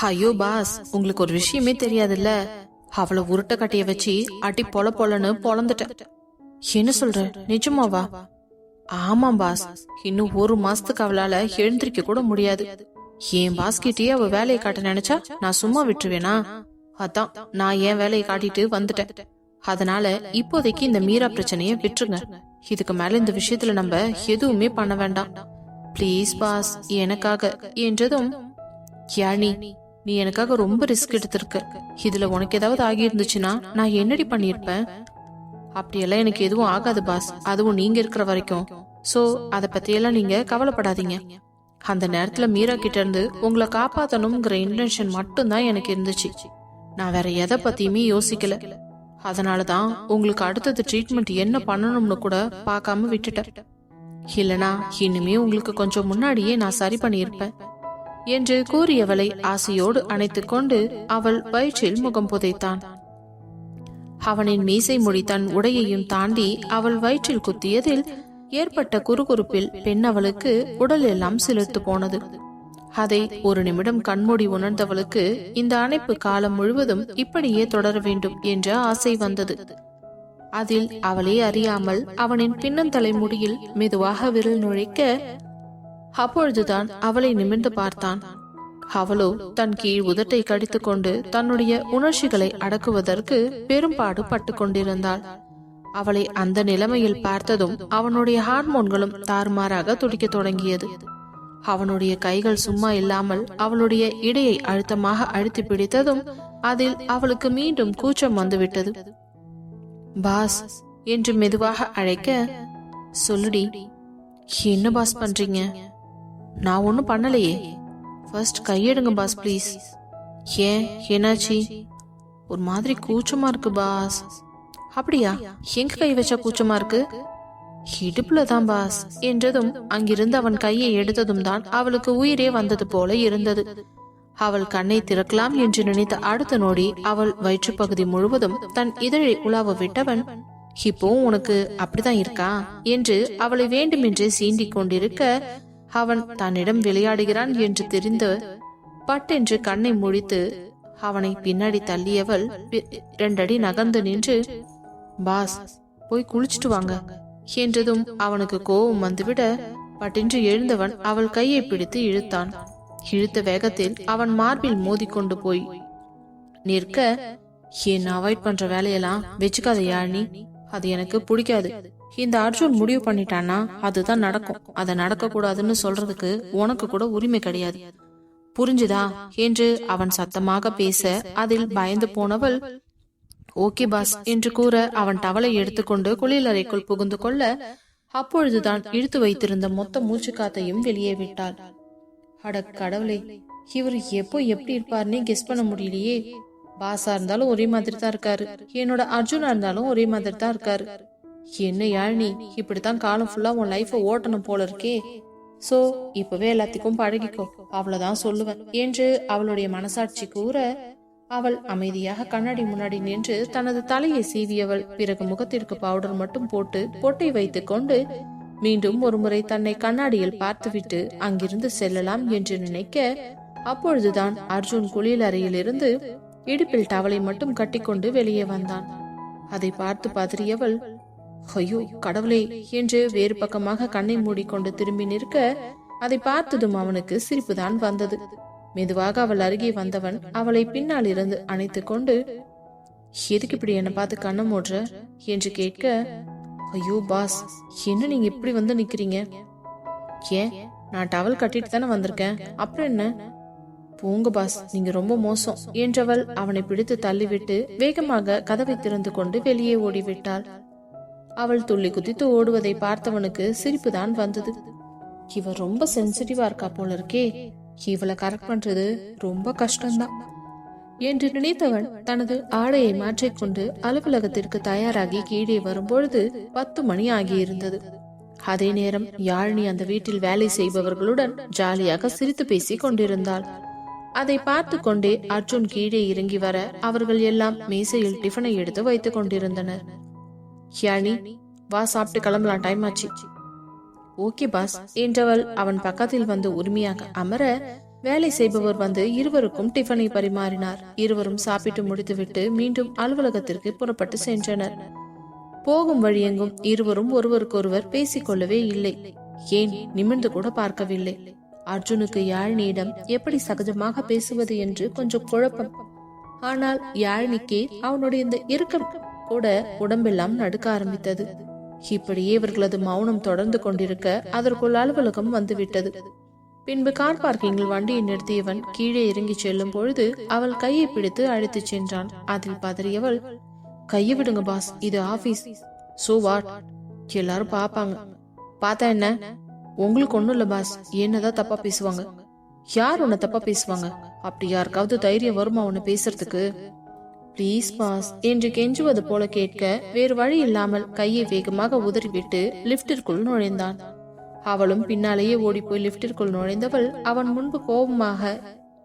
ஐயோ பாஸ். உங்களுக்கு ஒரு விஷயமே தெரியாதுல்ல? அவளை உருட்டை கட்டிய வச்சு அடி பொல பொலன்னு பொழந்துட்டேன் என்ன சொல்ற? நிஜமாவா? ஆமாம் பாஸ். இன்னும் ஒரு மாசத்துக்கு அவளால எழுந்திருக்க கூட முடியாது. என் பாஸ் கிட்டயே அவ வேலையை காட்ட நினைச்சா நான் சும்மா விட்டுருவேனா? அதான் நான் என் வேலையை காட்டிட்டு வந்துட்டேன். அதனால இப்போதைக்கு இந்த மீரா பிரச்சனைய விட்டுருங்க. இதுக்கு மேல இந்த விஷயத்துல நம்ம எதுவுமே பண்ண வேண்டாம். ப்ளீஸ் பாஸ் எனக்காக என்றதும் யானி நீ எனக்காக ரொம்ப ரிஸ்க் எடுத்திருக்க. இதுல உனக்கு ஏதாவது ஆகி இருந்துச்சுன்னா நான் என்னடி பண்ணியிருப்பேன்? அப்படியெல்லாம் எனக்கு எதுவும் ஆகாது பாஸ். அதுவும் நீங்க இருக்கிற வரைக்கும். சோ அத பத்தியெல்லாம் நீங்க கவலைப்படாதீங்க. அந்த நேரத்துல மீரா கிட்ட இருந்து உங்களை காப்பாத்தணுங்கிற இன்டென்ஷன் மட்டும்தான் எனக்கு இருந்துச்சு. நான் வேற எதை பத்தியுமே யோசிக்கல. அதனாலதான் உங்களுக்கு அடுத்தது ட்ரீட்மெண்ட் என்ன பண்ணணும்னு கூட பார்க்காம விட்டுட்டேன். இல்லனா இனிமே உங்களுக்கு கொஞ்சம் முன்னாடியே நான் சரி பண்ணியிருப்பேன். என்று கூறியவளை ஆசையோடு அணைத்துக் கொண்டு அவள் வயிற்றில் முகம் புதைத்தான். அவனின் மீசை முடி தன் உடையையும் தாண்டி அவள் வயிற்றில் குத்தியதில் ஏற்பட்ட குறுகுறுப்பில் பெண் அவளுக்கு உடல் எல்லாம் சிலிர்த்து போனது. அதை ஒரு நிமிடம் கண்மூடி உணர்ந்தவளுக்கு இந்த அணைப்பு காலம் முழுவதும் இப்படியே தொடர வேண்டும் என்ற ஆசை வந்தது. அதில் அவளே அறியாமல் அவனின் பின்னந்தலை முடியில் மெதுவாக விரல் நுழைக்க அப்பொழுதுதான் அவளை நிமிர்ந்து பார்த்தான். அவளோ தன் கீழ் உதட்டை கடித்துக்கொண்டு தன்னுடைய உணர்ச்சிகளை அடக்குவதற்கு பெரும்பாடு பட்டு கொண்டிருந்தாள். அவளை அந்த நிலைமையில் பார்த்ததும் அவனுடைய ஹார்மோன்களும் தாறுமாறாக துடிக்கத் தொடங்கியது. அவனுடைய கைகள் சும்மா இல்லாமல் அவளுடைய இடையை அழுத்தமாக அழுத்தி பிடித்ததும் அதில் அவளுக்கு மீண்டும் கூச்சம் வந்துவிட்டது. பாஸ் என்று மெதுவாக அழைக்க சொல்லுடி என்ன பாஸ் பண்றீங்க? நான் ஒன்றும் பண்ணலையே. ஃபர்ஸ்ட் கையெடுங்க பாஸ் ப்ளீஸ் ஏன்? என்னாச்சு? ஒரு மாதிரி கூச்சமா இருக்கு பாஸ் அப்படியா? எங்க கை வச்சா கூச்சமா இருக்கு? இடுப்புல தான் பாஸ் என்றதும் அங்கிருந்து அவன் கையை எடுத்ததும் தான் அவளுக்கு உயிரே வந்தது போல இருந்தது. அவள் கண்ணை திறக்கலாம் என்று நினைத்த அடுத்த நொடி அவள் வயிற்றுப்பகுதி முழுவதும் தன் இதழை உலாவ விட்டவன் இப்போ உனக்கு அப்படிதான் இருக்கா? என்று அவளை வேண்டுமென்றே சீண்டிக் கொண்டிருக்க அவன் தன்னிடம் விளையாடுகிறான் என்று தெரிந்து பட்டென்று கண்ணை முடித்து அவனை பின்னாடி தள்ளியவள் இரண்டடி நகர்ந்து நின்று பாஸ் போய் குளிச்சிட்டு வாங்க என்றதும் அவனுக்கு கோபம் வந்துவிட பட்டென்று எழுந்தவன் அவள் கையை பிடித்து இழுத்தான். இழுத்த வேகத்தில் அவன் மார்பில் மோதிக்கொண்டு போய் நிற்க என்ன அவாய்ட் பண்ற வேலையெல்லாம் வச்சுக்காத யாழ்னி அது எனக்கு பிடிக்காது. இந்த அர்ஜுன் முடிவு பண்ணிட்டான்னா அதுதான் நடக்கும். அதை நடக்க கூடாதுன்னு சொல்றதுக்கு உனக்கு கூட உரிமை கிடையாது. புரிஞ்சுதா? என்று அவன் சத்தமாக பேச அதில் பயந்து போனவள் ஓகே பாஸ் என்று கூற அவன் டவலை எடுத்துக்கொண்டு குளியலறைக்குள் புகுந்து கொள்ள அப்பொழுதுதான் இழுத்து வைத்திருந்த மொத்த மூச்சு காத்தையும் வெளியே விட்டாள். அட கடவுளே இவர் எப்போ எப்படி இருப்பார்னே கெஸ் பண்ண முடியலையே. பாஸா இருந்தாலும் ஒரே மாதிரி தான் இருக்காரு. என்னோட அர்ஜுனா இருந்தாலும் ஒரே மாதிரி தான் இருக்காரு. என்ன யாழினி இப்படித்தான் காலம் ஃபுல்லா உன் லைஃப ஓட்டணும் போல இருக்கே. சோ இப்பவே எல்லாத்துக்கும் பழகிக்கோ. அவ்வளவுதான் சொல்லுவேன். என்று அவளுடைய மனசாட்சி கூற அவள் அமைதியாக கண்ணாடி முன்னாடி நின்று தனது தலையை சீவியவள். பிறகு முகத்திற்கு பவுடர் மட்டும் போட்டு பொட்டை வைத்துக் கொண்டு மீண்டும் ஒருமுறை தன்னை கண்ணாடியில் பார்த்துவிட்டு அங்கிருந்து செல்லலாம் என்று நினைக்க அப்பொழுதுதான் அர்ஜுன் குளியல் அறையிலிருந்து இடுப்பில் டவலை மட்டும் கட்டிக்கொண்டு வெளியே வந்தான். அதை பார்த்து பதறியவள் ஐயோ கடவுளே என்று வேறு பக்கமாக கண்ணை மூடிக்கொண்டு திரும்பி நிற்க அதை பார்த்ததும் அவனுக்கு சிரிப்புதான் வந்தது. மெதுவாக அவள் அருகே வந்தவன் அவளை பின்னால் இருந்து அணைத்து கொண்டு எதுக்கு இப்படி என்ன பார்த்து கண்ணை மூடுற? என்று கேட்க ஐயோ பாஸ் என்ன நீங்க இப்படி வந்து நிக்கிறீங்க? ஏன் நான் டவல் கட்டிட்டு தானே வந்திருக்கேன் அப்புறம் என்ன? போங்க பாஸ் நீங்க ரொம்ப மோசம் என்றவள் அவனை பிடித்து தள்ளிவிட்டு வேகமாக கதவை திறந்து கொண்டு வெளியே ஓடிவிட்டாள். அவள் துள்ளி குதித்து ஓடுவதை பார்த்தவனுக்கு சிரிப்பு தான் வந்தது. இவ ரொம்ப சென்சிட்டிவா இருக்கா போல இருக்கே இவளை கரெக்ட் பண்றது ரொம்ப கஷ்டம்தான். என்று நினைத்தவன் தனது ஆடையை மாற்றிக்கொண்டு அலுவலகத்திற்கு தயாராகி கீழே வரும்பொழுது பத்து மணி ஆகியிருந்தது. அதே நேரம் யாழினி அந்த வீட்டில் வேலை செய்பவர்களுடன் ஜாலியாக சிரித்து பேசிக் கொண்டிருந்தாள். அதை பார்த்து கொண்டே அர்ஜுன் கீழே இறங்கி வர அவர்கள் எல்லாம் மேசையில் டிஃபனை எடுத்து வைத்துக் கொண்டிருந்தனர். ஹியானி வா சாப்பிட்டு கிளம்பலாம் டைம் ஆச்சு. ஓகே பாஸ் என்றவள் அவன் பக்கத்தில் வந்து உரிமையாக அமர வேலை செய்பவர் வந்து இருவருக்கும் டிஃபனை பரிமாறினார். இருவரும் சாப்பிட்டு முடித்துவிட்டு மீண்டும் அலுவலகத்திற்கு புறப்பட்டு சென்றனர். போகும் வழியெங்கும் இருவரும் ஒருவருக்கொருவர் பேசிக்கொள்ளவே இல்லை. ஏன் நிமிர்ந்து கூட பார்க்கவில்லை. அர்ஜுனுக்கு யாழினியிடம் எப்படி சகஜமாக பேசுவது என்று கொஞ்சம் குழப்பம். ஆனால் யாழினிக்கு அவனுடைய இந்த இறுக்கம் கூட உடம்பெல்லாம் நடுக்க ஆரம்பித்தது. இப்படியே இவர்களது மௌனம் தொடர்ந்து கொண்டிருக்க அதற்குள் அலுவலகம் வந்துவிட்டது. பின்பு கார் பார்க்கிங்கில் வண்டியை நிறுத்தியவன் கீழே இறங்கி செல்லும் பொழுது அவள் கையை பிடித்து அழைத்துச் சென்றான். அதில் பதறியவள் கையை விடுங்க பாஸ். இது ஆபீஸ். சோ வாட் எல்லாரும் பாப்பாங்க பார்த்தா என்ன? உங்களுக்கு ஒண்ணும் இல்ல பாஸ். என்னதான் தப்பா பேசுவாங்க? யார் உன்னை தப்பா பேசுவாங்க? அப்படி யாருக்காவது தைரியம் வருமா உன்னை பேசுறதுக்கு? ப்ளீஸ் பாஸ் என்று கெஞ்சுவது போல கேட்க வேறு வழி இல்லாமல் கையை வேகமாக உதறிவிட்டு லிப்டிற்குள் நுழைந்தான். அவளும் பின்னாலேயே ஓடிப்போய் லிப்டிற்குள் நுழைந்தவள் அவன் முன்பு கோபமாக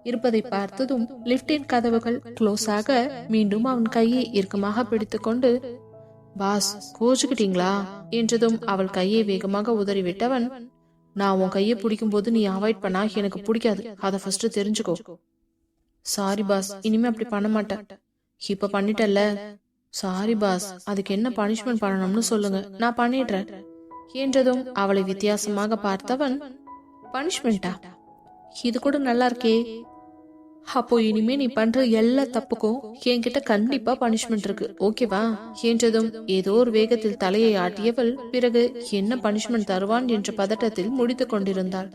இருப்பதை பார்த்ததும் லிப்டின் கதவுகள் க்ளோஸ் ஆக மீண்டும் அவன் கையை இறுக்கமாக பிடித்துக்கொண்டு பாஸ் கோச்சுக்கிட்டீங்களா? என்றதும் அவள் கையை வேகமாக உதறிவிட்டவன் நான் உன் கையை பிடிக்கும் போது நீ அவாய்ட் பண்ணா எனக்கு பிடிக்காது. அதை ஃபர்ஸ்ட் தெரிஞ்சுக்கோ. சாரி பாஸ் இனிமே அப்படி பண்ண மாட்டேன். இப்ப பண்ணிட்டல்ல? சாரி பாஸ் அதுக்கு என்ன பனிஷ்மெண்ட் பண்ணணும்னு சொல்லுங்க. நான் பண்ணிடுறேன். என்றதும் அவளை வித்தியாசமாக பார்த்தவன் பனிஷ்மெண்டா இது கூட நல்லா இருக்கே. அப்போ இனிமே நீ பண்ற எல்லா தப்புக்கும் என்கிட்ட கண்டிப்பா பனிஷ்மெண்ட் இருக்கு. ஓகேவா? என்றதும் ஏதோ ஒரு வேகத்தில் தலையை ஆட்டியவள் பிறகு என்ன பனிஷ்மெண்ட் தருவான் என்ற பதட்டத்தில் முடித்துக் கொண்டிருந்தாள்.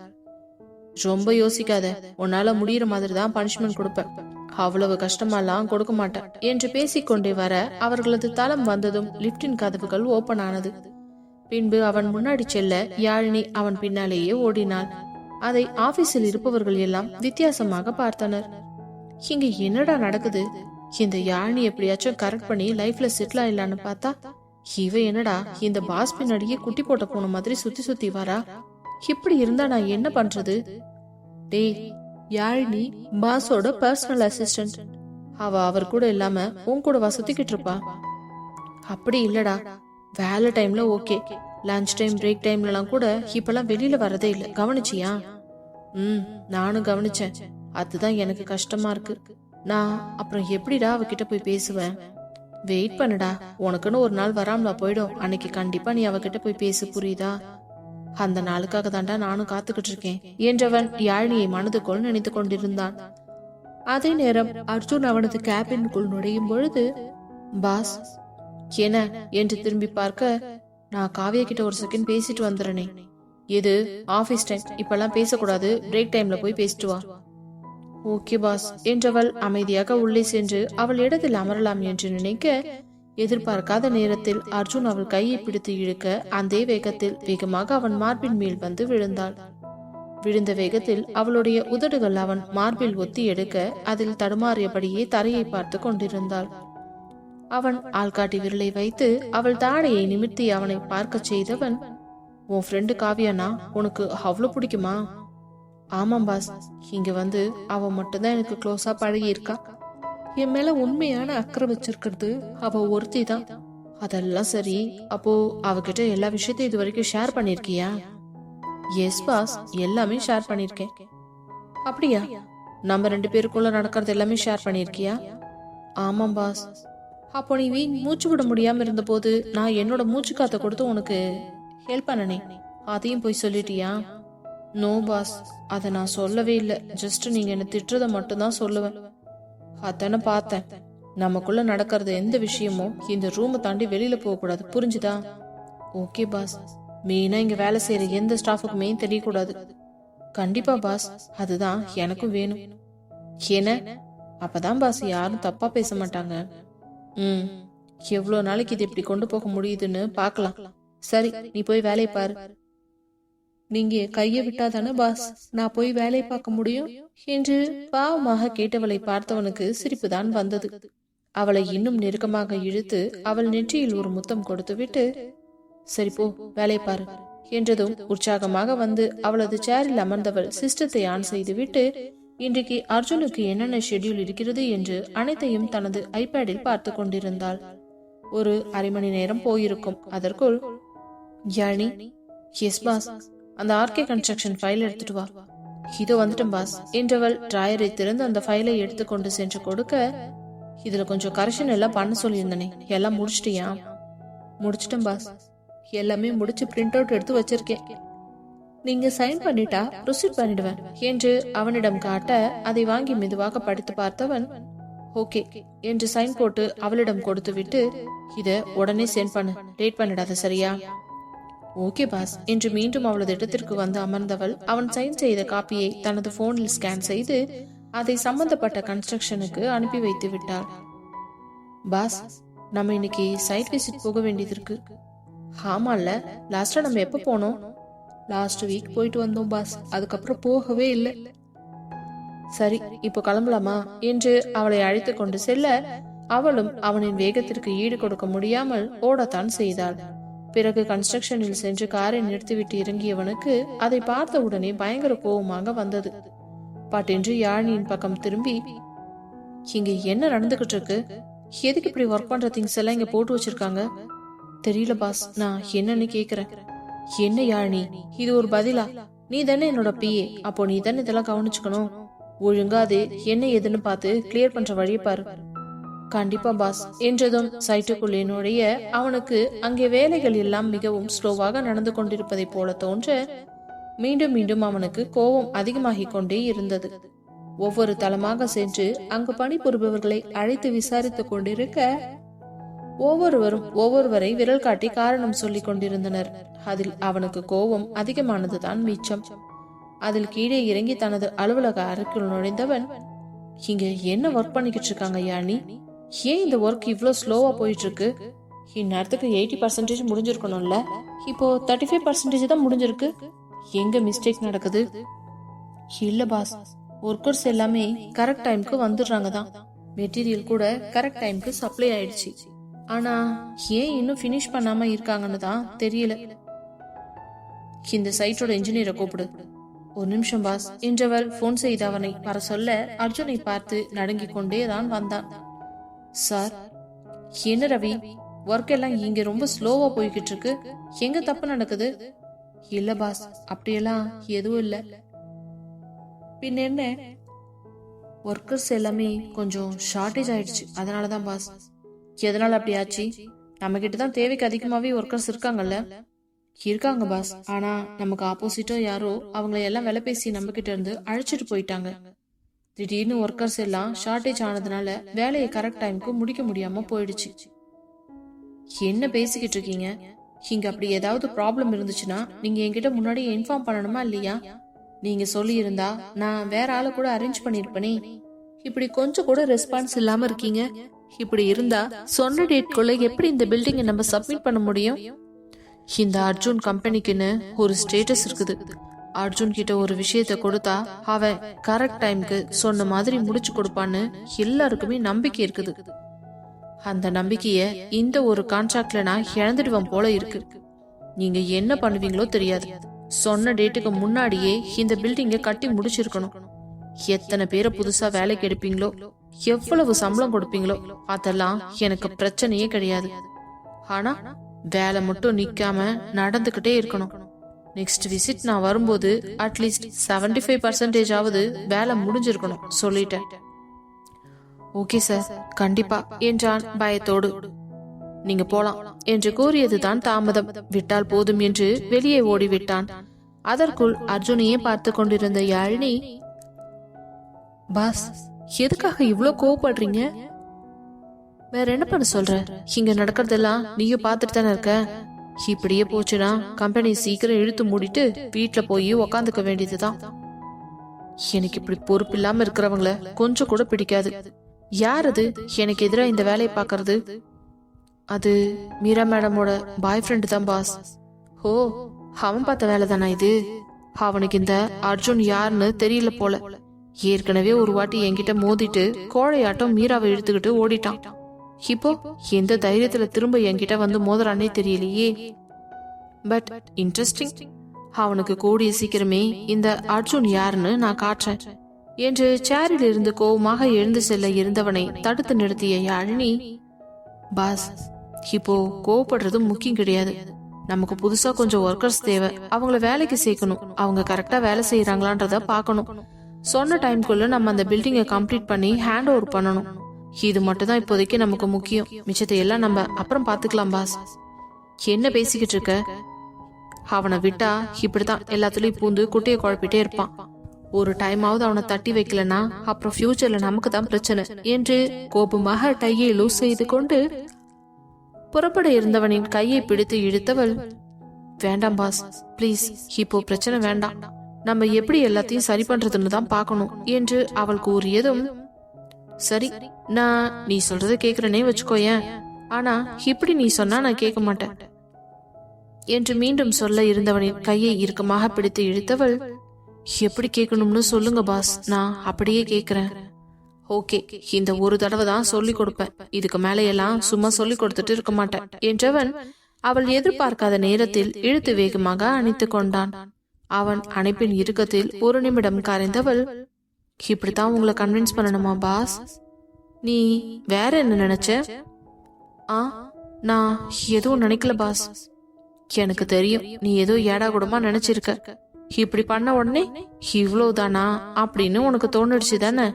ரொம்ப யோசிக்காத. உன்னால முடியற மாதிரி தான் பனிஷ்மெண்ட் கொடுப்பேன். அவ்வளவு கஷ்டமாலாம் கொடுக்க மாட்டேன் என்று பேசிக்கொண்டே வர அவர்களது தளம் வந்ததும் லிப்டின் கதவுகள் ஓபன் ஆனது. பின்பு அவன் முன்னாடி செல்ல யாழினி அவன் பின்னாலேயே ஓடினாள். அதை ஆபீஸில் இருப்பவர்கள் எல்லாம் வித்தியாசமாக பார்த்தனர். இங்க என்னடா நடக்குது? இந்த யாழினி எப்படியாச்சும் கரெக்ட் பண்ணி லைஃப்ல செட்டில் ஆயிடலான்னு பார்த்தா இவ என்னடா இந்த பாஸ் பின்னாடியே குட்டி போட்ட போன மாதிரி சுத்தி சுத்தி வரா? இப்படி இருந்தா நான் என்ன பண்றது? டேய் யாழினி பாஸோட பர்சனல் அசிஸ்டன்ட் அவ அவர் கூட இல்லாம உன் கூட வசத்திக்கிட்டு இருப்பா. அப்படி இல்லடா. வேலை டைம்ல ஓகே லஞ்ச் டைம் பிரேக் டைம்லலாம் கூட இப்பெல்லாம் வெளியில வரதே இல்ல. கவனிச்சியா? ம் நானும் கவனிச்சேன். அதுதான் எனக்கு கஷ்டமா இருக்கு. நான் அப்புறம் எப்படிடா அவகிட்ட போய் பேசுவேன்? வெயிட் பண்ணுடா. உனக்குன்னு ஒரு நாள் வராமலா போயிடும். அன்னைக்கு கண்டிப்பா நீ அவகிட்ட போய் பேசு புரியுதா? அந்த நாளுக்காக தாண்டா நானும் காத்துக்கிட்டு இருக்கேன் என்றவன் யாழினியை மனதுக்குள் நினைத்து கொண்டிருந்தான். அதே நேரம் அர்ஜுன் அவனது கேபினுக்குள் நுழையும் பொழுது பாஸ் என்ன? என்று திரும்பி பார்க்க நான் காவியா கிட்ட ஒரு செகண்ட் பேசிட்டு வந்துடுறேனே. இது ஆபீஸ் டைம் இப்பெல்லாம் பேசக்கூடாது. பிரேக் டைம்ல போய் பேசிட்டு வா. ஓகே பாஸ் என்றவள் அமைதியாக உள்ளே சென்று அவள் இடத்தில் அமரலாம் என்று நினைக்க எதிர்பார்க்காத நேரத்தில் அர்ஜுன் அவள் கையை பிடித்து இழுக்க அந்த வேகத்தில் வேகமாக அவன் மார்பின் மேல் வந்து விழுந்தாள். விழுந்த வேகத்தில் அவளுடைய உதடுகள் அவன் மார்பில் ஒத்தி எடுக்க அதில் தடுமாறியபடியே தரையை பார்த்து கொண்டிருந்தாள். அவன் ஆள்காட்டி விரலை வைத்து அவள் தாடையை நிமிர்த்தி அவனை பார்க்கச் செய்தவன் உன் ஃப்ரெண்டு காவியானா உனக்கு அவ்வளோ பிடிக்குமா? ஆமாம் பாஸ் இங்க வந்து அவன் மட்டும்தான் எனக்கு க்ளோஸா பழகி இருக்கா என் மேல உண்மையான அக்கறை வச்சிருக்கிறது அவ ஒருத்தி தான். அதெல்லாம் சரி. அப்போ அவகிட்ட எல்லா விஷயத்தையும் இது வரைக்கும் ஷேர் பண்ணிருக்கியா? எஸ் பாஸ் எல்லாமே ஷேர் பண்ணிருக்கேன். அப்படியா? நம்ம ரெண்டு பேருக்குள்ள நடக்கிறது எல்லாமே ஷேர் பண்ணிருக்கியா? ஆமாம் பாஸ் அப்போ நீ வீ மூச்சு விட முடியாம இருந்தபோது நான் என்னோட மூச்சு காத்த கொடுத்து உனக்கு ஹெல்ப் பண்ணனே அதையும் போய் சொல்லிட்டியா? நோ பாஸ் அதை நான் சொல்லவே இல்லை. ஜஸ்ட் நீங்க என்ன திட்டுறத மட்டும்தான் சொல்லுவேன். அதானே பார்த்தேன். நமக்குள்ள நடக்கிறது எந்த விஷயமும் இந்த ரூமை தாண்டி வெளியில போக கூடாது. புரிஞ்சுதா? ஓகே பாஸ் மெயினா இங்க வேலை செய்யற எந்த ஸ்டாஃபுக்குமே தெரியக்கூடாது. கண்டிப்பா பாஸ் அதுதான் எனக்கும் வேணும். என்ன அப்பதான் பாஸ் யாரும் தப்பா பேச மாட்டாங்க. ம். எவ்வளோ நாளைக்கு இது இப்படி கொண்டு போக முடியுதுன்னு பார்க்கலாம். சரி நீ போய் வேலையை பாரு. நீங்க கையை விட்டாதானே பாஸ் நான் போய் வேலையை பார்க்க முடியும்? என்று பாவமாக கேட்டவளை பார்த்தவனுக்கு சிரிப்புதான் வந்தது. அவளை இன்னும் நெருக்கமாக இழுத்து அவள் நெற்றியில் ஒரு முத்தம் கொடுத்துவிட்டு சரி போ வேலை பாரு என்றதும் உற்சாகமாக வந்து அவளது சேரில் அமர்ந்தவள் சிஸ்டத்தை ஆன் செய்துவிட்டு இன்றைக்கு அர்ஜுனுக்கு என்னென்ன ஷெட்யூல் இருக்கிறது? என்று அனைத்தையும் தனது ஐபேடில் பார்த்து கொண்டிருந்தாள். ஒரு அரை மணி நேரம் போயிருக்கும். அதற்குள் யாழி எஸ் பாஸ் அந்த ஆர்கே கன்ஸ்ட்ரக்ஷன் ஃபைல் எடுத்துட்டு வா. இதோ வந்துட்டேன் பாஸ். என்றவள் டிராயரை திறந்து அந்த ஃபைலை எடுத்துக்கொண்டு சென்று கொடுக்க இதுல கொஞ்சம் கரெக்ஷன் எல்லாம் பண்ண சொல்லியிருந்தனே. எல்லாம் முடிச்சிட்டியா? முடிச்சிட்டேன் பாஸ். எல்லாமே முடிச்சு பிரிண்ட் அவுட் எடுத்து வச்சிருக்கேன். நீங்க சைன் பண்ணிட்டா ப்ரொசீட் பண்ணிடுவேன் என்று அவனிடம் காட்ட அதை வாங்கி மெதுவாக படித்து பார்த்தவன் ஓகே என்று சைன் போட்டு அவளிடம் கொடுத்து விட்டு இத உடனே சென்ட் பண்ணு. லேட் பண்ணிடாத சரியா? Okay boss. என்று மீண்டும் அவளது இடத்திற்கு வந்து அமர்ந்தவள் அவன் சைன் செய்த காப்பியை தனது போனில் ஸ்கேன் செய்து அதை சம்பந்தப்பட்ட கன்ஸ்ட்ரக்ஷனுக்கு அனுப்பி வைத்து விட்டாள். பாஸ் நம்ம இன்னைக்கு சைட் விசிட் போக வேண்டியது இருக்கு. ஆமால்ல லாஸ்டா நம்ம எப்ப போனோம்? லாஸ்ட் வீக் போயிட்டு வந்தோம் பாஸ். அதுக்கப்புறம் போகவே இல்லை. சரி இப்போ கிளம்பலாமா? என்று அவளை அழைத்து கொண்டு செல்ல அவளும் அவனின் வேகத்திற்கு ஈடு கொடுக்க முடியாமல் ஓடத்தான் செய்தாள். பிறகு கன்ஸ்ட்ரக்ஷனில் சென்று காரை நிறுத்திவிட்டு இறங்கியவனுக்கு அதை பார்த்த உடனே பயங்கர கோபமாக வந்தது. பட்டென்று யாழினியின் பக்கம் திரும்பி இங்க என்ன நடந்துகிட்டு இருக்கு எதுக்கு இப்படி ஒர்க் பண்ற திங்ஸ் எல்லாம் இங்க போட்டு வச்சிருக்காங்க? தெரியல பாஸ் நான் என்னன்னு கேக்குறேன். என்ன யாழினி? இது ஒரு பதிலா? நீ தானே என்னோட பிஏ அப்போ நீ தானே இதெல்லாம் கவனிச்சுக்கணும். ஒழுங்கா அது என்ன ஏதுன்னு பார்த்து கிளியர் பண்ற வழியை பாரு. கண்டிப்பா பாஸ். என்றதும் சைட்டுக்குள்ளே நுழைய அவனுக்கு அங்கே வேலைகள் எல்லாம் மிகவும் ஸ்லோவாக நடந்து கொண்டிருப்பதைப் போல தோன்ற மீண்டும் மீண்டும் அவனுக்கு கோபம் அதிகமாகிக் கொண்டே இருந்தது. ஒவ்வொரு தளமாக சென்று அங்கு பணிபுரிபவர்களை அழைத்து விசாரித்துக் கொண்டிருக்க ஒவ்வொருவரும் ஒவ்வொருவரை விரல் காட்டி காரணம் சொல்லிக் கொண்டிருந்தனர். அதில் அவனுக்கு கோபம் அதிகமானதுதான் மிச்சம். அதில் கீழே இறங்கி தனது அலுவலக அறைக்குள் நுழைந்தவன் இங்க என்ன ஒர்க் பண்ணிக்கிட்டு இருக்காங்க யானி? ஏன் இந்த ஒர்க் இவ்வளோ ஸ்லோவாக போயிட்டு இருக்கு இந்நேரத்துக்கு எயிட்டி பர்சன்டேஜ் முடிஞ்சிருக்கணும்ல? இப்போ தேர்ட்டி ஃபைவ் பர்சன்டேஜ் தான் முடிஞ்சிருக்கு. எங்க மிஸ்டேக் நடக்குது? இல்ல பாஸ் ஒர்க்கர்ஸ் எல்லாமே கரெக்ட் டைம்க்கு வந்துடுறாங்க தான். மெட்டீரியல் கூட கரெக்ட் டைம்க்கு சப்ளை ஆயிடுச்சு. ஆனா ஏன் இன்னும் ஃபினிஷ் பண்ணாம இருக்காங்கன்னு தான் தெரியல. இந்த சைட்டோட இன்ஜினியரை கூப்பிடு. ஒரு நிமிஷம் பாஸ் என்றவள் போன் செய்து அவனை வர சொல்ல அர்ஜுனை பார்த்து நடுங்கிக் கொண்டே தான் வந்தான். சார் என்ன ரவி? ஒர்க் எல்லாம் இங்க ரொம்ப ஸ்லோவா போய்கிட்டு இருக்கு. எங்க தப்பு நடக்குது? இல்ல பாஸ் அப்படியெல்லாம் எதுவும் இல்ல. பின் என்ன? ஒர்க்கர்ஸ் எல்லாமே கொஞ்சம் ஷார்டேஜ் ஆயிடுச்சு. அதனாலதான் பாஸ் எதனால அப்படி ஆச்சு? நம்ம கிட்ட தான் தேவைக்கு அதிகமாவே ஒர்க்கர்ஸ் இருக்காங்கல்ல? இருக்காங்க பாஸ் ஆனா நமக்கு ஆப்போசிட்டோ யாரோ அவங்கள எல்லாம் விலை பேசி நம்ம கிட்ட இருந்து அழைச்சிட்டு போயிட்டாங்க. திடீர்னு ஒர்க்கர்ஸ் எல்லாம் ஷார்டேஜ் ஆனதுனால வேலையை கரெக்ட் டைம்க்கு முடிக்க முடியாம போயிடுச்சு. என்ன பேசிக்கிட்டு இருக்கீங்க? இங்க அப்படி ஏதாவது ப்ராப்ளம் இருந்துச்சுன்னா நீங்க என்கிட்ட முன்னாடி இன்ஃபார்ம் பண்ணணுமா இல்லையா? நீங்க சொல்லி இருந்தா நான் வேற ஆளு கூட அரேஞ்ச் பண்ணிருப்பனே இப்படி கொஞ்சம் கூட ரெஸ்பான்ஸ் இல்லாம இருக்கீங்க. இப்படி இருந்தா சொன்ன டேட்குள்ள எப்படி இந்த பில்டிங்கை நம்ம சப்மிட் பண்ண முடியும்? இந்த அர்ஜுன் கம்பெனிக்குன்னு ஒரு ஸ்டேட்டஸ் இருக்குது. அர்ஜுன் கிட்ட ஒரு விஷயத்த கொடுத்தா அவன் கரெக்ட் டைம்க்கு சொன்ன மாதிரி முடிச்சு கொடுப்பான்னு எல்லாருக்குமே நம்பிக்கை இருக்குது. அந்த நம்பிக்கைய இந்த ஒரு கான்ட்ராக்ட்ல நான் இழந்துடுவேன் போல இருக்கு. நீங்க என்ன பண்ணுவீங்களோ தெரியாது. சொன்ன டேட்டுக்கு முன்னாடியே இந்த பில்டிங்கை கட்டி முடிச்சிருக்கணும். எத்தனை பேரை புதுசா வேலைக்கு எடுப்பீங்களோ எவ்வளவு சம்பளம் கொடுப்பீங்களோ அதெல்லாம் எனக்கு பிரச்சனையே கிடையாது. ஆனா வேலை மட்டும் நிக்காம நடந்துகிட்டே இருக்கணும். நெக்ஸ்ட் விசிட் நான் வரும்போது அட்லீஸ்ட் 75% ஃபைவ் பர்சன்டேஜ் ஆவது வேலை முடிஞ்சிருக்கணும் சொல்லிட்டேன். ஓகே சார் கண்டிப்பா. என்றான் பயத்தோடு. நீங்க போலாம் என்று கூறியதுதான் தாமதம். விட்டால் போதும் என்று வெளியே ஓடிவிட்டான். அதற்குள் அர்ஜுனையே பார்த்து கொண்டிருந்த யாழினி பாஸ் எதுக்காக இவ்வளோ கோவப்படுறீங்க? வேற என்ன பண்ண சொல்ற? இங்க நடக்கிறதெல்லாம் நீயும் பார்த்துட்டு தானே இருக்க? இப்படியே போச்சுன்னா கம்பெனி சீக்கிரம் இழுத்து மூடிட்டு வீட்டுல போய் உக்காந்துக்க வேண்டியதுதான். எனக்கு இப்படி பொறுப்பு இல்லாம இருக்கிறவங்கள கொஞ்சம் கூட பிடிக்காது. யார் அது? எனக்கு எதிராக இந்த வேலையை பார்க்கறது? அது மீரா மேடமோட பாய் ஃப்ரெண்டு தான் பாஸ் ஓ அவன் பார்த்த வேலை தானா இது? அவனுக்கு இந்த அர்ஜுன் யாருன்னு தெரியல போல. ஏற்கனவே ஒரு வாட்டி என்கிட்ட மோதிட்டு கோழையாட்டம் மீராவை இழுத்துக்கிட்டு ஓடிட்டான். இப்போ எந்த தைரியத்துல திரும்ப என்கிட்ட வந்து மோதுறானே தெரியலையே. பட் இன்ட்ரெஸ்டிங் அவனுக்கு கூடிய சீக்கிரமே இந்த அர்ஜுன் யாருன்னு நான் காட்டுறேன். என்று சேரில் இருந்து கோபமாக எழுந்து செல்ல இருந்தவனை தடுத்து நிறுத்திய யாழினி பாஸ் இப்போ கோவப்படுறது முக்கியம் கிடையாது. நமக்கு புதுசா கொஞ்சம் ஒர்க்கர்ஸ் தேவை. அவங்கள வேலைக்கு சேர்க்கணும். அவங்க கரெக்டா வேலை செய்யறாங்களான்றத பார்க்கணும். சொன்ன டைம்குள்ள நம்ம அந்த பில்டிங்கை கம்ப்ளீட் பண்ணி ஹேண்ட் ஓவர் பண்ணணும். இது மட்டும் தான் இப்போதைக்கு நமக்கு முக்கியம். மிச்சத்தை எல்லாம் நம்ம அப்புறம் பார்த்துக்கலாம் பாஸ். என்ன பேசிக்கிட்டு இருக்க? அவனை விட்டா இப்படிதான் எல்லாத்துலயும் பூந்து குட்டையை குழப்பிட்டே இருப்பான். ஒரு டைமாவது அவனை தட்டி வைக்கலனா அப்புறம் ஃபியூச்சர்ல நமக்கு தான் பிரச்சனை. என்று கோபமாக டையை லூஸ் செய்து கொண்டு புறப்பட இருந்தவனின் கையை பிடித்து இழுத்தவள் வேண்டாம் பாஸ். ப்ளீஸ் இப்போ பிரச்சனை வேண்டாம். நம்ம எப்படி எல்லாத்தையும் சரி பண்றதுன்னு தான் பார்க்கணும் என்று அவள் கூறியதும் சரி நான் நீ சொல்றத கேக்குறனே வச்சுக்கோயேன் ஆனா இப்படி நீ சொன்னா நான் கேட்க மாட்டேன். என்று மீண்டும் சொல்ல இருந்தவனின் கையை இறுக்கமாக பிடித்து இழுத்தவள் எப்படி கேட்கணும்னு சொல்லுங்க பாஸ். நான் அப்படியே கேக்குறேன். ஓகே இந்த ஒரு தடவை தான் சொல்லி கொடுப்பேன். இதுக்கு மேலையெல்லாம் சும்மா சொல்லி கொடுத்துட்டு இருக்க மாட்டேன். என்றவன் அவள் எதிர்பார்க்காத நேரத்தில் இழுத்து வேகமாக அணைத்து கொண்டான். அவன் அணைப்பின் இறுக்கத்தில் ஒரு நிமிடம் கரைந்தவள் இப்படித்தான் உங்களை கன்வின்ஸ் பண்ணணுமா பாஸ் நீ வேற என்ன நினைச்ச? ஆ நான் எதுவும் நினைக்கல பாஸ் எனக்கு தெரியும் நீ ஏதோ ஏடா கூடமா நினைச்சிருக்க. இப்படி பண்ண உடனே இவ்வளவுதானா அப்படின்னு உனக்கு தோணுடுச்சு தானே?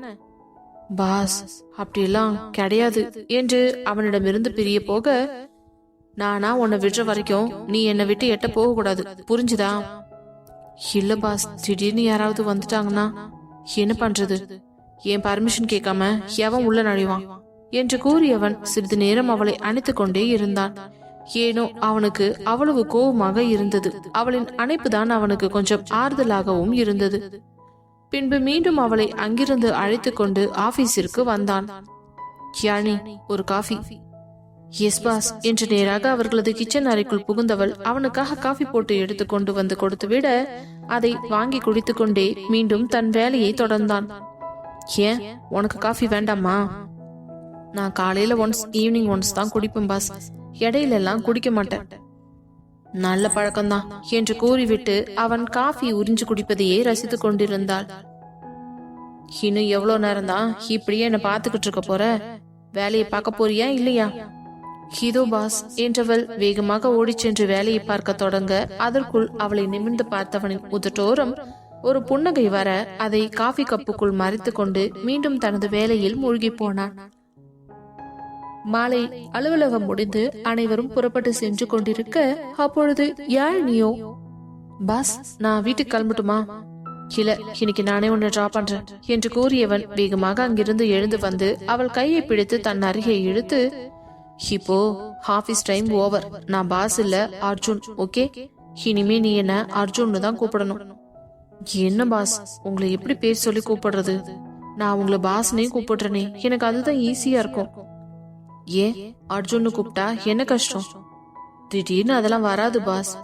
பாஸ் அப்படியெல்லாம் கிடையாது என்று அவனிடமிருந்து பிரிய போக நானா உன்னை விடுற வரைக்கும் நீ என்னை விட்டு எட்ட போக கூடாது புரிஞ்சுதா? இல்ல பாஸ் திடீர்னு யாராவது வந்துட்டாங்கன்னா என்ன பண்றது? என் பர்மிஷன் கேட்காம எவன் உள்ள நுழைவான்? என்று கூறியவன் சிறிது நேரம் அவளை அணைத்துக் கொண்டே இருந்தான். ஏனோ அவனுக்கு அவ்வளவு கோபமாக இருந்தது. அவளின் அணைப்புதான் அவனுக்கு கொஞ்சம் ஆறுதலாகவும் இருந்தது. பின்பு மீண்டும் அவளை அங்கிருந்து அழைத்துக் கொண்டு ஆபீஸிற்கு வந்தான். யானி ஒரு காஃபி. எஸ் பாஸ் என்று நேராக அவர்களது கிச்சன் அறைக்குள் புகுந்தவள். அவனுக்காக காஃபி போட்டு எடுத்து கொண்டு வந்து கொடுத்துவிட அதை வாங்கி குடித்துக்கொண்டே மீண்டும் தன் வேலையை தொடர்ந்தான். ஏன்? உனக்கு காஃபி வேண்டாமா? நான் காலையில ஒன்ஸ் ஈவினிங் ஒன்ஸ் தான் குடிப்பேன் பாஸ். இடையில எல்லாம் குடிக்க மாட்டேன். நல்ல பழக்கம்தான் என்று கூறிவிட்டு அவன் காஃபி உறிஞ்சு குடிப்பதையே ரசித்துக் கொண்டிருந்தாள். இன்னும் எவ்வளவு நேரம் தான் இப்படியே என்ன பாத்துக்கிட்டு இருக்க போற? வேலையை பார்க்க போறியா இல்லையா? இதோ பாஸ் என்றவள் வேகமாக ஓடிச் சென்று வேலையை பார்க்க தொடங்க அதற்குள் அவளை நிமிர்ந்து பார்த்தவனின் உதட்டோரம் ஒரு புன்னகை வர அதை காஃபி கப்புக்குள் மறைத்து கொண்டு மீண்டும் தனது வேலையில் மூழ்கி போனான். மாலை அலுவலகம் முடிந்து அனைவரும் புறப்பட்டு சென்று கொண்டிருக்க அப்பொழுது யாழினியோ பாஸ் நான் வீட்டுக்கு கிளம்பட்டுமா? இல்ல இன்னைக்கு நானே உன்னை டிரா பண்றேன் என்று கூறியவன் வேகமாக அங்கிருந்து எழுந்து வந்து அவள் கையை பிடித்து தன் அருகே இழுத்து இப்போ ஆபீஸ் டைம் ஓவர் நான் பாஸ் இல்ல அர்ஜுன் ஓகே இனிமே நீ என்ன அர்ஜுன்னு தான் கூப்பிடணும். என்ன பாஸ் உங்களை எப்படி பேர் சொல்லி கூப்பிடுறது? நான் உங்களை பாஸ்னே கூப்பிடுறேனே. எனக்கு அதுதான் ஈஸியா இருக்கும். ஏன்? அர்ஜுன்னு கூப்பிட்டா என்ன கஷ்டம்? திடீர்னு அதெல்லாம் வராது பாஸ்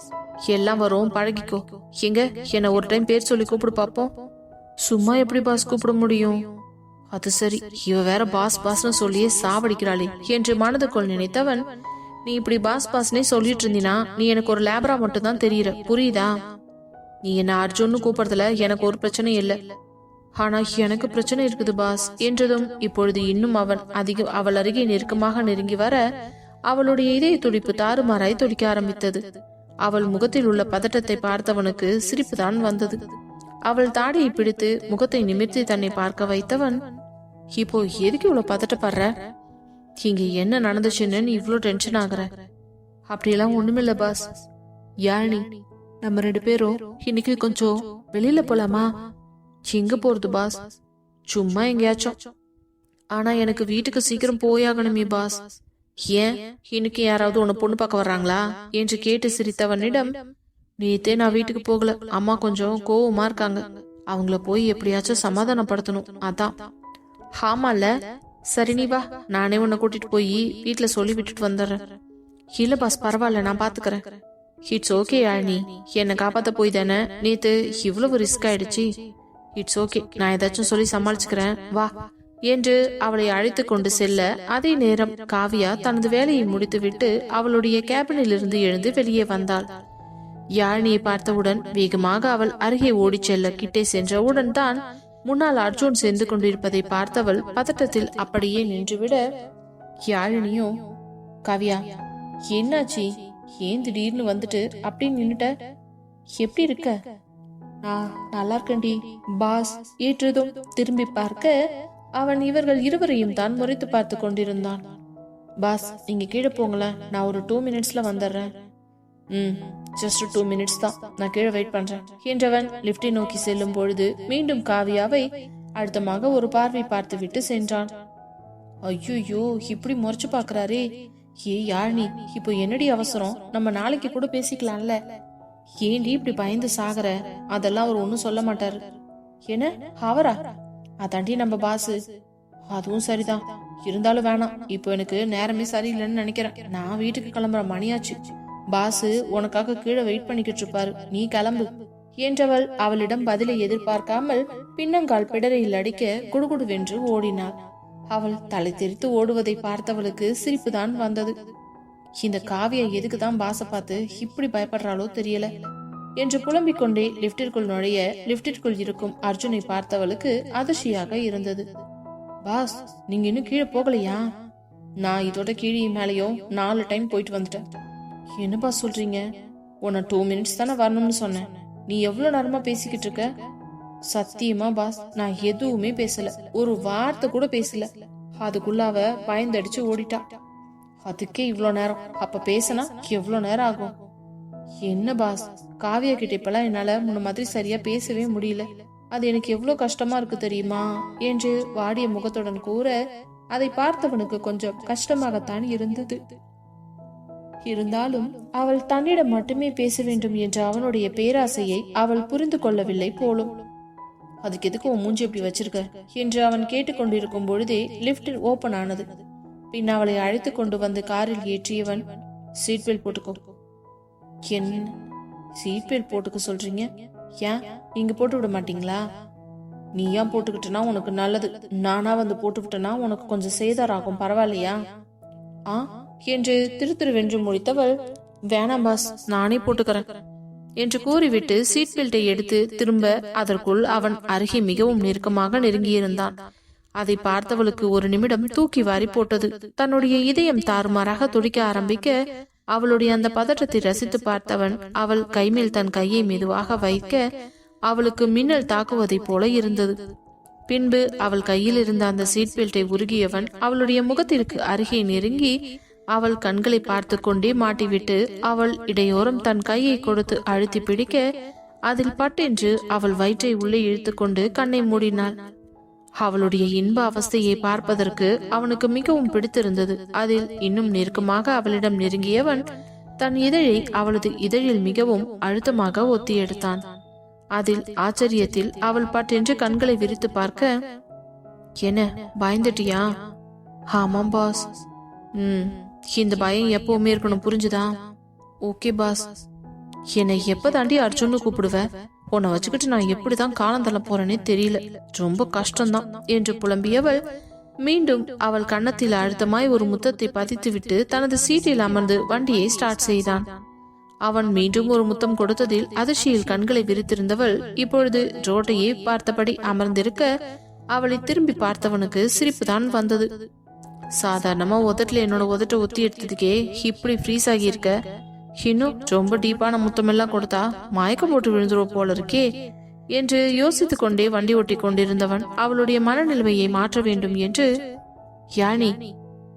எல்லாம் வரும் பழகிக்கோ. எங்க? என்ன ஒரு டைம் பேர் சொல்லி கூப்பிடு பாப்போம். சும்மா எப்படி பாஸ் கூப்பிட முடியும்? அது சரி இவ வேற பாஸ் பாஸ்னு சொல்லியே சாவடிக்கிறாளே என்று மனதுக்குள் நினைத்தவன் நீ இப்படி பாஸ் பாஸ்னே சொல்லிட்டு இருந்தினா நீ எனக்கு ஒரு லேபரா மட்டும் தான் தெரியற புரியுதா? நீ என்ன அர்ஜுன்னு கூப்பிடுறதுல எனக்கு ஒரு பிரச்சனை இல்லை. ஆனா எனக்கு பிரச்சனை இருக்குது பாஸ் என்றதும் இப்பொழுது இன்னும் அவன் அதிக அவள் அருகே நெருக்கமாக நெருங்கி வர அவளுடைய இதய துடிப்பு தாறுமாறாய் துடிக்க ஆரம்பித்தது. அவள் முகத்தில் உள்ள பதட்டத்தை பார்த்தவனுக்கு சிரிப்புதான் வந்தது. அவள் தாடியை பிடித்து முகத்தை நிமிர்த்தி தன்னை பார்க்க வைத்தவன் இப்போ எதுக்கு இவ்வளவு பதட்டப்படுற? இங்க என்ன நடந்துச்சுன்னு நீ டென்ஷன் ஆகுற. அப்படியெல்லாம் ஒண்ணுமில்ல பாஸ் யாழினி நம்ம ரெண்டு பேரும் இன்னைக்கு கொஞ்சம் வெளியில போலாமா? எங்க போறது பாஸ் சும்மா எங்கேயாச்சும். ஆனா எனக்கு வீட்டுக்கு சீக்கிரம் போயாகணுமே பாஸ் ஏன்? இன்னைக்கு யாராவது உன்னை பொண்ணு பார்க்க வர்றாங்களா? என்று கேட்டு சிரித்தவனிடம் நேத்தே நான் வீட்டுக்கு போகல. அம்மா கொஞ்சம் கோவமா இருக்காங்க. அவங்கள போய் எப்படியாச்சும் சமாதானப்படுத்தணும். அதான். ஹாமால சரி நீ வா. நானே உன்னை கூட்டிட்டு போய் வீட்டுல சொல்லி விட்டுட்டு வந்துடுறேன். இல்ல பாஸ் பரவாயில்ல நான் பாத்துக்கறேன். இட்ஸ் ஓகே யாழினி என்னை காப்பாத்த போய் தானே? நேத்து இவ்வளவு ரிஸ்க் ஆயிடுச்சு. இட்ஸ் ஓகே நான் ஏதாச்சும் சொல்லி சமாளிச்சுக்கிறேன். வா. என்று அவளை அழைத்து கொண்டு செல்ல அதே நேரம் காவியா தனது வேலையை முடித்துவிட்டு அவளுடைய கேபினில் இருந்து எழுந்து வெளியே வந்தாள். யாழினியை பார்த்தவுடன் வேகமாக அவள் அருகே ஓடிச் செல்ல கிட்டே சென்றவுடன் தான் முன்னால் அர்ஜுன் சென்று கொண்டிருப்பதை பார்த்தவள் பதட்டத்தில் அப்படியே நின்றுவிட யாழினியோ கவியா என்னாச்சி? ஏன் திடீர்னு வந்துட்டு? அப்படி நின்னுட்ட. எப்படி இருக்க? நான் நல்லா இருக்கேன்டி பாஸ் ஏற்றதும் திரும்பி பார்க்க அவன் இவர்கள் இருவரையும் தான் முறைத்து பார்த்து கொண்டிருந்தான். பாஸ் நீங்க கீழே போங்களேன். நான் ஒரு டூ மினிட்ஸ்ல வந்துடுறேன் ம் ஜஸ்ட் டூ மினிட்ஸ் தான். நான் கீழே வெயிட் பண்றேன். என்றவன் லிப்டை நோக்கி செல்லும் பொழுது மீண்டும் காவியாவை அழுத்தமாக ஒரு பார்வை பார்த்துவிட்டு சென்றான். ஐயோ இப்படி முறைச்சு பாக்குறாரே ஏ யாழ்னி இப்போ என்னடி அவசரம்? நம்ம நாளைக்கு கூட பேசிக்கலாம்ல. ஏண்டி இப்படி பயந்து சாகுற? அதெல்லாம் அவர் ஒன்னும் சொல்ல மாட்டாரு. என்ன? அவரா? அதாண்டி நம்ம பாசு. அதுவும் சரிதான். இருந்தாலும் வேணாம். இப்போ எனக்கு நேரமே சரியில்லைன்னு நினைக்கிறேன். நான் வீட்டுக்கு கிளம்புற மணியாச்சு. பாசு உனக்காக கீழே வெயிட் பண்ணிக்கிட்டு இருப்பாரு. நீ கிளம்பு. என்றவள் அவளிடம் பதிலை எதிர்பார்க்காமல் பின்னங்கால் பிடரையில் அடிக்க குடுகுடுவென்று ஓடினாள். அவள் தலை தெரித்து ஓடுவதை பார்த்தவளுக்கு சிரிப்பு தான் வந்தது. இந்த காவியா எதுக்கு தான் பாச பார்த்து இப்படி பயப்படுறாளோ தெரியல. என்று புலம்பிக் கொண்டே லிப்டிற்குள் நுழைய லிப்டிற்குள் இருக்கும் அர்ஜுனை பார்த்தவளுக்கு அதிர்ச்சியாக இருந்தது. பாஸ் நீங்க இன்னும் கீழே போகலையா? நான் இதோட கீழே மேலேயும் நாலு டைம் போயிட்டு வந்துட்டேன். என்னப்பா சொல்றீங்க? உன்னை டூ மினிட்ஸ் தானே வரணும்னு சொன்னேன். நீ எவ்வளவு நேரமா பேசிக்கிட்டு இருக்க? சத்தியமா பாஸ் நான் எதுவுமே பேசல. ஒரு வார்த்தை கூட பேசல. அதுக்குள்ள அவ பயந்தடிச்சு ஓடிட்டா. அதுக்கே இவ்வளோ நேரம். அப்ப பேசினா எவ்வளவு நேரம் ஆகும்? என்ன பாஸ் காவியா கிட்ட இப்பெல்லாம் என்னால முன்ன மாதிரி சரியா பேசவே முடியல. அது எனக்கு எவ்வளவு கஷ்டமா இருக்கு தெரியுமா? என்று வாடிய முகத்துடன் கூற அதை பார்த்தவனுக்கு கொஞ்சம் கஷ்டமாகத்தான் இருந்தது. இருந்தாலும் அவள் தன்னிடம் மட்டுமே பேச வேண்டும் என்ற அவனுடைய பேராசையை அவள் புரிந்து கொள்ளவில்லை போலும். அதுக்கு எதுக்கு உன் மூஞ்சி இப்படி வச்சிருக்க? என்று அவன் கேட்டுக்கொண்டிருக்கும் பொழுதே லிப்ட் ஓபன் ஆனது. பின் அவளை அழைத்து கொண்டு வந்து காரில் ஏற்றியவன் சீட் பெல்ட் போட்டுக்கோ. என்ன சீட் பெல்ட் போட்டுக்க சொல்றீங்க? ஏன்? நீங்க போட்டு விட மாட்டீங்களா? நீ ஏன் போட்டுக்கிட்டனா உனக்கு நல்லது. நானா வந்து போட்டு விட்டனா உனக்கு கொஞ்சம் சேதாராகும் பரவாயில்லையா? ஆ? என்று திரு திருவென்று முடித்தவள் வேணாம் பாஸ் நானே போட்டுக்கிறேன் என்று கூறிவிட்டு சீட் பெல்ட்டை எடுத்து திரும்ப அதற்குள் அவன் அருகே மிகவும் நெருக்கமாக நெருங்கியிருந்தான். அதை பார்த்தவளுக்கு ஒரு நிமிடம் தூக்கி வாரி போட்டது. தன்னுடைய இதயம் தாறுமாறாக துடிக்க ஆரம்பிக்க அவளுடைய அந்த பதற்றத்தை ரசித்து பார்த்தவன் அவள் கைமேல் தன் கையை மெதுவாக வைக்க அவளுக்கு மின்னல் தாக்குவதைப் போல இருந்தது. பின்பு அவள் கையில் இருந்த அந்த சீட் பெல்ட்டை உருகியவன் அவளுடைய முகத்திற்கு அருகே நெருங்கி அவள் கண்களை பார்த்து கொண்டே மாட்டிவிட்டு அவள் இடையோரம் தன் கையை கொடுத்து அழுத்தி பிடிக்க அதில் பட்டென்று அவள் வயிற்றை உள்ளே இழுத்துக்கொண்டு கண்ணை மூடினாள். அவளுடைய இன்ப அவஸ்தையை பார்ப்பதற்கு அவனுக்கு மிகவும் பிடித்திருந்தது. அதில் இன்னும் நெருக்கமாக அவளிடம் நெருங்கியவன் தன் இதழை அவளது இதழில் மிகவும் அழுத்தமாக ஒத்தி எடுத்தான் அதில் ஆச்சரியத்தில் அவள் பட்டென்று கண்களை விரித்து பார்க்க என்ன பயந்துட்டியா? ஆமாம் பாஸ். ம். இந்த பயம் எப்பவுமே இருக்கணும் புரிஞ்சுதா? Okay boss. என்னை எப்ப தாண்டி அர்ஜுன்னு கூப்பிடுவ? உன்னை வச்சுக்கிட்டு நான் எப்படிதான் காலம் தள்ள போறேனே தெரியல. ரொம்ப கஷ்டம்தான் என்று புலம்பியவள் மீண்டும் அவள் கன்னத்தில் அழுத்தமாய் ஒரு முத்தத்தை பதித்துவிட்டு தனது சீட்டில் அமர்ந்து வண்டியை ஸ்டார்ட் செய்தான். அவன் மீண்டும் ஒரு முத்தம் கொடுத்ததில் அதிர்ச்சியில் கண்களை விரித்திருந்தவள் இப்பொழுது ரோட்டையே பார்த்தபடி அமர்ந்திருக்க அவளை திரும்பி பார்த்தவனுக்கு சிரிப்புதான் வந்தது. சாதாரணமா உதட்டுல என்னோட உதட்ட ஒத்தி எடுத்ததுக்கே இப்படி ஃப்ரீஸ் ஆகியிருக்க? இன்னும் ரொம்ப டீப்பான முத்தமெல்லாம் கொடுத்தா மயக்கம் போட்டு விழுந்துருவோம் போல இருக்கே என்று யோசித்து கொண்டே வண்டி ஓட்டி கொண்டிருந்தவன் அவளுடைய மனநிலைமையை மாற்ற வேண்டும் என்று யானி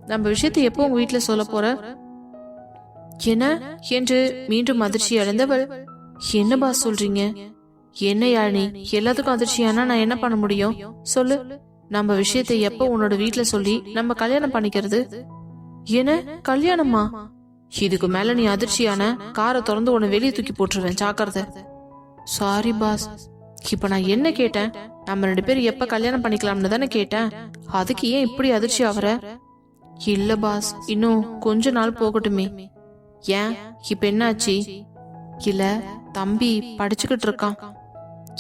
நம்ம விஷயத்தை எப்போ உங்க வீட்டுல சொல்ல போற? என்ன? என்று மீண்டும் அதிர்ச்சி அடைந்தவள் என்ன பாஸ் சொல்றீங்க? என்ன யாழினி எல்லாத்துக்கும் அதிர்ச்சியானா நான் என்ன பண்ண முடியும்? சொல்லு. நம்ம விஷயத்தை எப்போ உன்னோட வீட்டுல சொல்லி நம்ம கல்யாணம் பண்ணிக்கிறது? என்ன? கல்யாணமா? இதுக்கு மேல நீ அதிர்ச்சியான காரை திறந்து உன்னை வெளியே தூக்கி போட்டுருவேன் ஜாக்கிரதை. சாரி பாஸ் இப்ப நான் என்ன கேட்டேன்? நம்ம ரெண்டு பேரும் எப்ப கல்யாணம் பண்ணிக்கலாம்னு தானே கேட்டேன். அதுக்கு ஏன் இப்படி அதிர்ச்சி ஆவற இல்ல பாஸ் இன்னும் கொஞ்ச நாள் போகட்டுமே. ஏன்? இப்ப என்னாச்சு? இல்ல தம்பி படிச்சுக்கிட்டு இருக்கான்.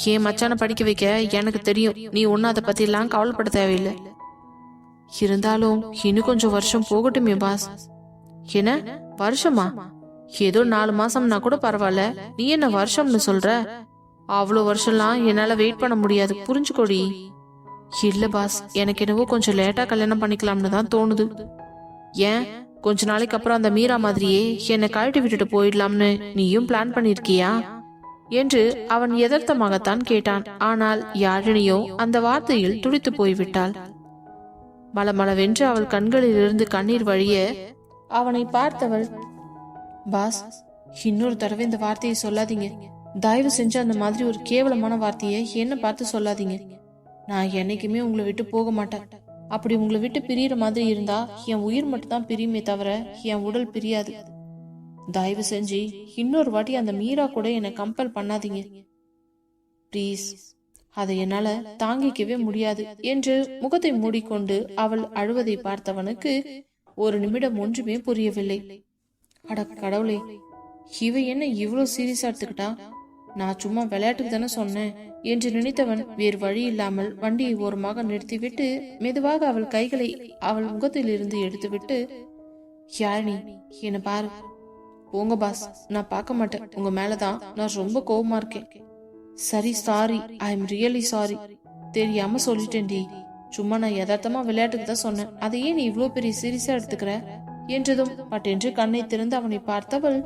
ஏன் மச்சானை படிக்க வைக்க? எனக்கு தெரியும். நீ ஒன்னும் அதை பற்றிலாம் கவலைப்பட தேவையில்லை. இருந்தாலும் இன்னும் கொஞ்சம் வருஷம் போகட்டுமே பாஸ். என்ன? வருஷமா? ஏதோ நாலு மாசம்னா கூட பரவாயில்ல. நீ என்ன வருஷம்னு சொல்ற? அவ்வளோ வருஷம்லாம் என்னால வெயிட் பண்ண முடியாது. புரிஞ்சுக்கோடி. இல்ல பாஸ். எனக்கு என்னவோ கொஞ்சம் லேட்டா கல்யாணம் பண்ணிக்கலாம்னு தான் தோணுது. ஏன்? கொஞ்ச நாளைக்கு அப்புறம் அந்த மீரா மாதிரியே என்னை கழட்டி விட்டுட்டு போயிடலாம்னு நீயும் பிளான் பண்ணிருக்கியா? என்று அவன் எதர்த்தமாகத்தான் கேட்டான். ஆனால் யாழினியோ அந்த வார்த்தையில் துடித்து போய்விட்டாள். மலமளவென்று அவள் கண்களிலிருந்து கண்ணீர் வழிய அவனை பார்த்தவள் பாஸ் இன்னொரு தடவை இந்த வார்த்தையை சொல்லாதீங்க. தயவு செஞ்சு அந்த மாதிரி ஒரு கேவலமான வார்த்தையை என்ன பார்த்து சொல்லாதீங்க. நான் என்னைக்குமே உங்களை விட்டு போக மாட்டேன். அப்படி உங்களை விட்டு பிரியற மாதிரி இருந்தா என் உயிர் மட்டும் தான் பிரியுமே தவிர என் உடல் பிரியாது. தயவு செஞ்சு இன்னொரு வாட்டி அந்த மீரா கூட என்னை கம்பல் பண்ணாதீங்க. ப்ளீஸ் அதை என்னால தாங்கிக்கவே முடியாது என்று முகத்தை மூடிக்கொண்டு அவள் அழுவதை பார்த்தவனுக்கு ஒரு நிமிடம் ஒன்றுமே புரியவில்லை. அட கடவுளே இவ என்ன இவ்வளவு சீரியஸா எடுத்துக்கிட்டா? நான் சும்மா விளையாட்டுக்கு தானே சொன்னேன் என்று நினைத்தவன் வேறு வழி இல்லாமல் வண்டியை ஓரமாக நிறுத்திவிட்டு மெதுவாக அவள் கைகளை அவள் முகத்திலிருந்து எடுத்துவிட்டு யாழினி என்ன பாரு. போங்க பாஸ் நான் பார்க்க மாட்டேன். உங்க மேலதான் நான் ரொம்ப கோபமா இருக்கேன். சரி sorry I am really sorry தெரியாம சொல்லிட்டேன்டி சும்மா நான் யதார்த்தமா விளையாட்டுக்கு தான் சொன்னேன். அதையே நீ இவ்வளோ பெரிய சீரியஸா எடுத்துக்கிற? என்றதும் பட்டென்று கண்ணை திறந்து அவனை பார்த்தவள்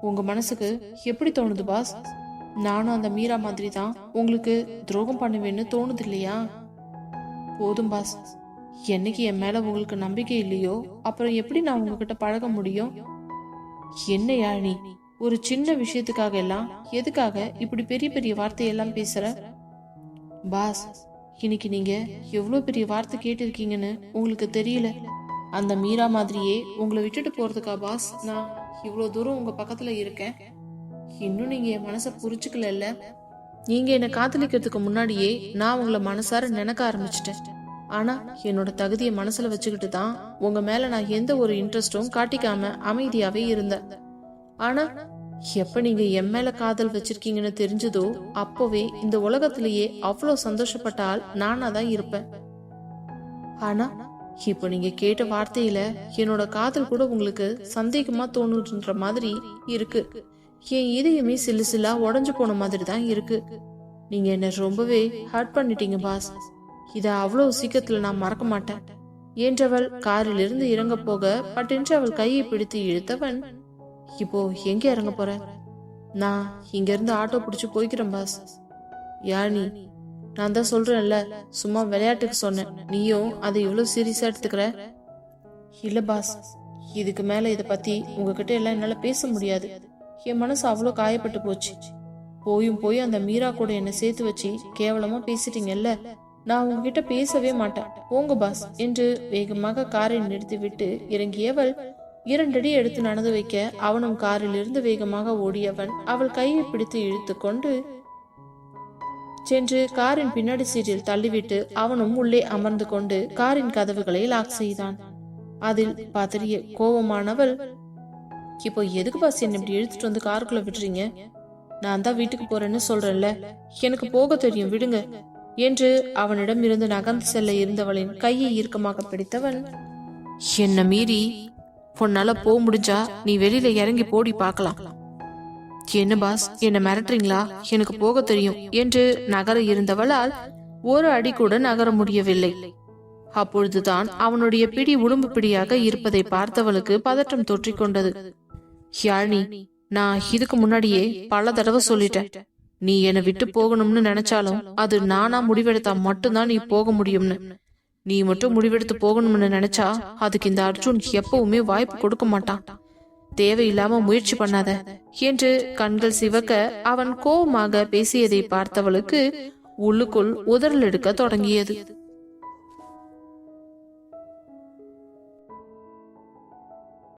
உங்க மனசுக்கு எப்படி தோணுது பாஸ்? நானும் அந்த மீரா மாதிரி தான் உங்களுக்கு துரோகம் பண்ணுவேன்னு தோணுது இல்லையா? போதும் பாஸ். என்னைக்கு என் மேல உங்களுக்கு நம்பிக்கை இல்லையோ அப்புறம் எப்படி நான் உங்ககிட்ட பழக முடியும்? என்ன யாழினி ஒரு சின்ன விஷயத்துக்காக எல்லாம் எதுக்காக இப்படி பெரிய பெரிய வார்த்தையெல்லாம் பேசுற? பாஸ் இன்னைக்கு நீங்க எவ்வளவு பெரிய வார்த்தை கேட்டிருக்கீங்கன்னு உங்களுக்கு தெரியல. அந்த மீரா மாதிரியே உங்களை விட்டுட்டு போறதுக்கா பாஸ்? நான் இவ்வளவு தூரம் உங்க பக்கத்துல இருக்கேன். இன்னும் நீங்க என் மனசை புரிச்சுக்கல நீங்க என்னை காதலிக்கிறதுக்கு முன்னாடியே நான் உங்களை மனசார நினைக்க ஆரம்பிச்சிட்டேன். ஆனா என்னோட தகுதியை மனசுல வச்சுக்கிட்டு தான் உங்க மேல நான் எந்த ஒரு இன்ட்ரெஸ்டும் காட்டிக்காம அமைதியாவே இருந்தேன். ஆனா எப்ப நீங்க என் மேல காதல் வச்சிருக்கீங்கன்னு தெரிஞ்சதோ அப்பவே இந்த உலகத்திலேயே அவ்வளோ சந்தோஷப்பட்ட ஆள் நானா தான் இருப்பேன். ஆனா இப்போ நீங்க கேட்ட வார்த்தையில என்னோட காதல் கூட உங்களுக்கு சந்தேகமா தோணுன்ற மாதிரி இருக்கு. என் இதயமே சில்லு சில்லா உடஞ்சு போன மாதிரி தான் இருக்கு. நீங்க என்ன ரொம்பவே ஹர்ட் பண்ணிட்டீங்க பாஸ் இதை அவ்வளவு சீக்கிரத்துல நான் மறக்க மாட்டேன். என்றவள் காரில் இருந்து இறங்க போக பட்டென்று அவள் கையை பிடித்து இழுத்தவன் இப்போ எங்க இறங்க போற? நான் இங்க இருந்து ஆட்டோ பிடிச்சு போய்க்கிறேன் பாஸ். யானி நான் தான் சொல்றேன்ல சும்மா விளையாட்டுக்கு சொன்னேன். நீயும் அதை இவ்வளவு சீரியஸா எடுத்துக்கிற? இல்ல பாஸ். இதுக்கு மேல இத பத்தி உங்ககிட்ட எல்லாம் என்னால பேச முடியாது. என் மனசு அவ்வளோ காயப்பட்டு போச்சு. போயும் போய் அந்த மீரா கூட என்ன சேர்த்து வச்சு கேவலமா பேசிட்டீங்கல்ல? நான் உங்ககிட்ட பேசவே மாட்டேன். போங்க பாஸ் என்று வேகமாக காரை நிறுத்திவிட்டு இறங்கியவள் இரண்டடி எடுத்து நடந்து வைக்க அவனும் காரில் இருந்து வேகமாக ஓடியவன் அவள் கையை பிடித்து இழுத்து கொண்டு சென்று காரின் பின்னாடி சீட்டில் தள்ளிவிட்டு அவனும் உள்ளே அமர்ந்து கொண்டு காரின் கதவுகளை லாக் செய்தான். அதில் பதறிய கோபமானவள் இப்போ எதுக்கு பாஸ் என்ன இப்படி இழுத்துட்டு வந்து காருக்குள்ள விடுறீங்க? நான் தான் வீட்டுக்கு போறேன்னு சொல்றேன்ல. எனக்கு போக தெரியும். விடுங்க. என்று அவனிடம் இருந்து நகர்ந்து செல்ல இருந்தவளின் கையை இறுக்கமாக பிடித்தவன் என்ன மீறி உன்னால போக முடிஞ்சா நீ வெளியில இறங்கி போடி பார்க்கலாம். என்ன பாஸ் என்ன மிரட்டுறீங்களா? எனக்கு போக தெரியும் என்று நகர இருந்தவளால் ஒரு அடி கூட நகர முடியவில்லை. அப்பொழுதுதான் அவனுடைய பிடி உடும்பு பிடியாக இருப்பதை பார்த்தவளுக்கு பதற்றம் தொற்றிக்கொண்டது யாழினி நான் இதுக்கு முன்னாடியே பல தடவை சொல்லிட்டேன். நீ என்னை விட்டு போகணும்னு நினைச்சாலும் அது நானா முடிவெடுத்தா மட்டும்தான் நீ போக முடியும்னு. நீ மட்டும் முடிவெடுத்து போகணும்னு நினைச்சா அதுக்கு இந்த அர்ஜுன் எப்பவுமே வாய்ப்பு கொடுக்க மாட்டான். தேவையில்லாம முயற்சி பண்ணாத. என்று கண்கள் சிவக்க அவன் கோபமாக பேசியதை பார்த்தவளுக்கு உள்ளுக்குள் உதறல் எடுக்க தொடங்கியது.